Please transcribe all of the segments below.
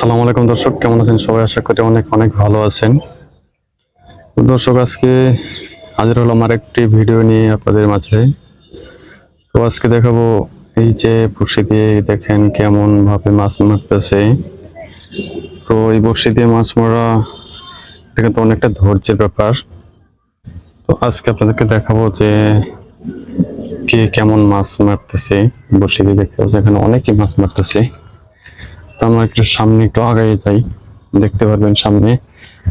আসসালামু আলাইকুম দর্শক, কেমন আছেন? সবাই আশা করি অনেক অনেক ভালো আছেন। দর্শক, আজকে হাজির হলাম আর একটি ভিডিও নিয়ে আপনাদের মাঝে। তো আজকে দেখাবো এই যে বড়শি দিয়ে দেখেন কেমন ভাবে মাছ মারতেছে। তো এই বড়শি দিয়ে মাছ মারা, এটা কিন্তু অনেকটা ধৈর্যের ব্যাপার। তো আজকে আপনাদেরকে দেখাবো যে কে কেমন মাছ মারতেছে। বড়শি দিয়ে দেখতে পাচ্ছি এখানে অনেকই মাছ মারতেছে। আমরা একটু সামনে একটু আগায় যাই। দেখতে পারবেন সামনে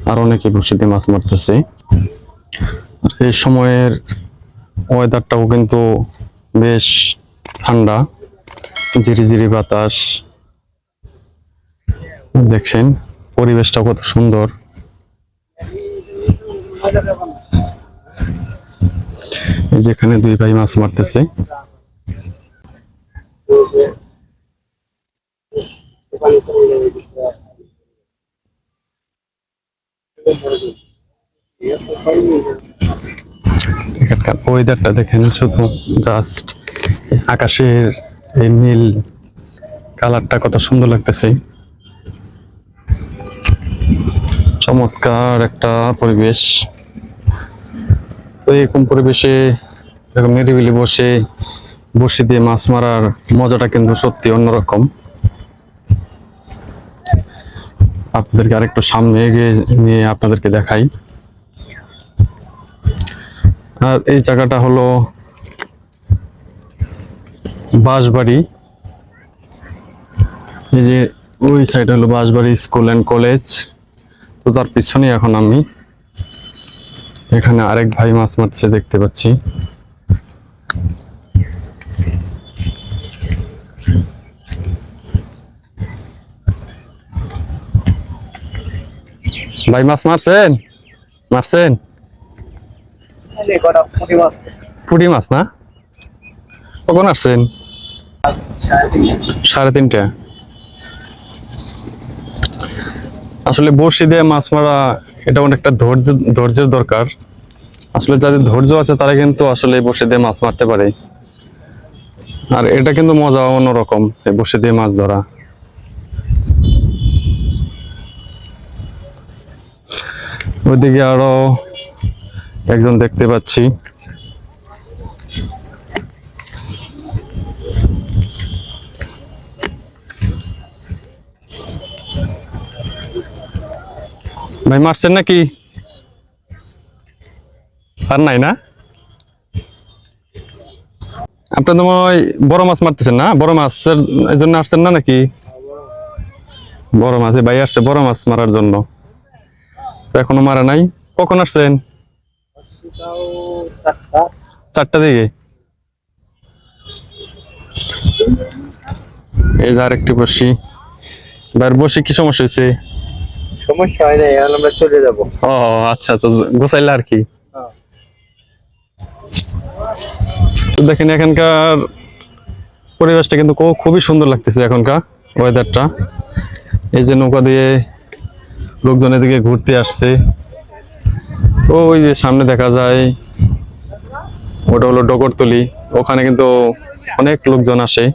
আর অনেকে বসিতে মাছ মারতেছে। এই সময়ের ওয়েদারটাও কিন্তু বেশ ঠান্ডা, ঝিরিঝিরি বাতাস। দেখছেন পরিবেশটা কত সুন্দর। যেখানে দুই ভাই মাছ মারতেছে। এখানকার ওয়েদারটা দেখেন শুধু জাস্ট আকাশের এই নীল কালারটা কত সুন্দর লাগতেছে। চমৎকার একটা পরিবেশ। তো এরকম পরিবেশে এরকম নিরিবিলি বসে বসে দিয়ে মাছ মারার মজাটা কিন্তু সত্যি অন্যরকম। আপনাদেরকে আরেকটু সামনে এগিয়ে নিয়ে আপনাদেরকে দেখাই। আর এই জায়গাটা হলো বাঁশবাড়ি। এই যে ওই সাইড হলো বাঁশবাড়ি স্কুল অ্যান্ড কলেজ তো তার পিছনে এখন আমি। এখানে আরেক ভাই মাছ মারছে দেখতে পাচ্ছি। ভাই মাছ মারছেন? মারছেন? পুঁটি মাছ। না? কখন আসছেন? সাড়ে তিনটা। আসলে বড়শি দিয়ে মাছ মারা এটা অনেকটা ধৈর্য ধৈর্যের দরকার। আসলে যাদের ধৈর্য আছে তারা কিন্তু আসলে বড়শি দিয়ে মাছ মারতে পারে। আর এটা কিন্তু মজা অন্যরকম এই বড়শি দিয়ে মাছ ধরা। ওইদিকে আরও একজন দেখতে পাচ্ছি। ভাই মারছেন নাকি? আর নাই না? আপনার তো বড় মাছ মারতেছেন না? বড় মাছের জন্য আসছেন না নাকি? বড় মাছ ভাই আসছে বড় মাছ মারার জন্য। এখনও মারা নাই। কখন আসছেন? চারটা দিকে। এই যে আরেকটি বসি। এবার বসি কি সমস্যা হয়েছে? সমস্যা হয় না এখন আমরা চলে যাব। ও আচ্ছা তো গোসাইলে আর কি? দেখেন এখানকার পরিবেশটা কিন্তু খুবই সুন্দর লাগতেছে এখনকার ওয়েদারটা এই যে নৌকা দিয়ে লোকজন এদিকে ঘুরতে আসছে। ওই যে সামনে দেখা যায়, ওটা হলো ডগরতলি। ওখানে কিন্তু অনেক লোকজন আসে।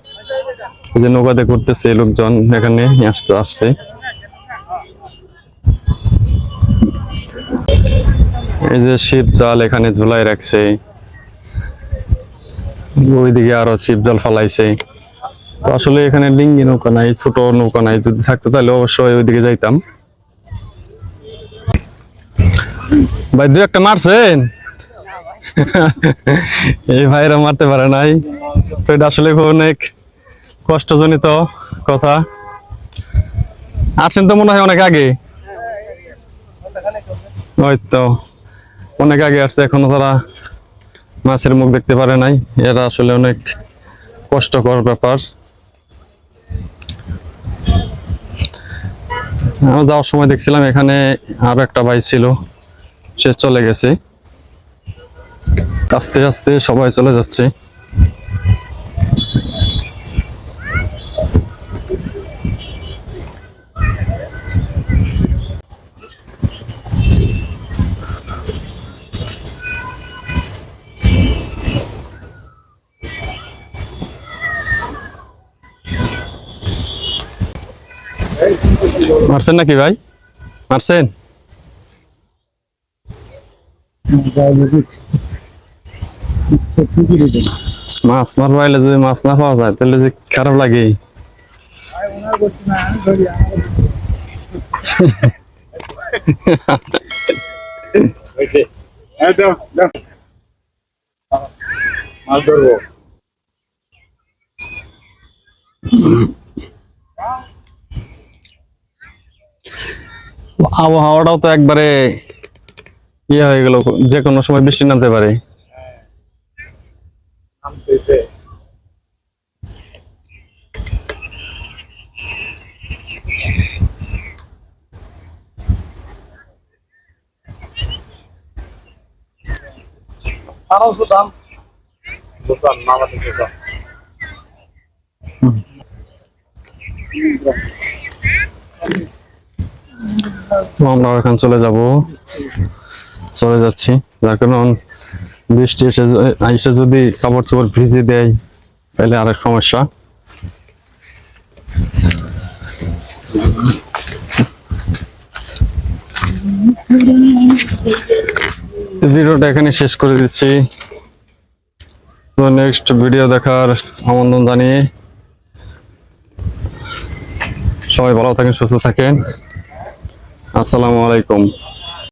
এই যে নৌকাতে ঘুরতেছে লোকজন, এখানে আসতে আসছে। এই যে শিব জাল এখানে ঝুলাই রাখছে। ওইদিকে আরও শিব জল ফালাইছে। তো আসলে এখানে ডিঙ্গি নৌকা নাই, ছোট নৌকা নাই। যদি থাকতো তাহলে অবশ্যই ওইদিকে যাইতাম। ভাই দু একটা মারছেন? এই ভাইরা মারতে পারে নাই। তো এটা আসলে অনেক কষ্টজনিত কথা। আছেন তো মনে হয় অনেক আগে? ওই তো, অনেক আগে আসছে, এখনও তারা মাছের মুখ দেখতে পারে নাই। এরা আসলে অনেক কষ্টকর ব্যাপার। আমি যাওয়ার সময় দেখছিলাম এখানে আরও একটা ভাই ছিল। হচ্ছে চলে গেছে। আস্তে আস্তে সবাই চলে যাচ্ছে। মারছেন নাকি ভাই? মারছেন? মাছ মারবো আইলে যদি মাছ না পাওয়া যায়, তাহলে যে খারাপ লাগে। মাছ ধরবো আবহাওয়াটাও তো একবারে ইয়ে হয়ে গেল যে কোনো সময় বৃষ্টি নামতে পারে। আমরা এখন চলে যাব। চলে যাচ্ছি। যার কারণ বৃষ্টি এসে আইসে যদি কাপড় চোপড় ভিজে দেয়, তাহলে আরেক সমস্যা। ভিডিওটা এখানে শেষ করে দিচ্ছি। তো নেক্সট ভিডিও দেখার আমন্ত্রণ জানিয়ে সবাই ভালো থাকেন, সুস্থ থাকেন। আসসালামু আলাইকুম।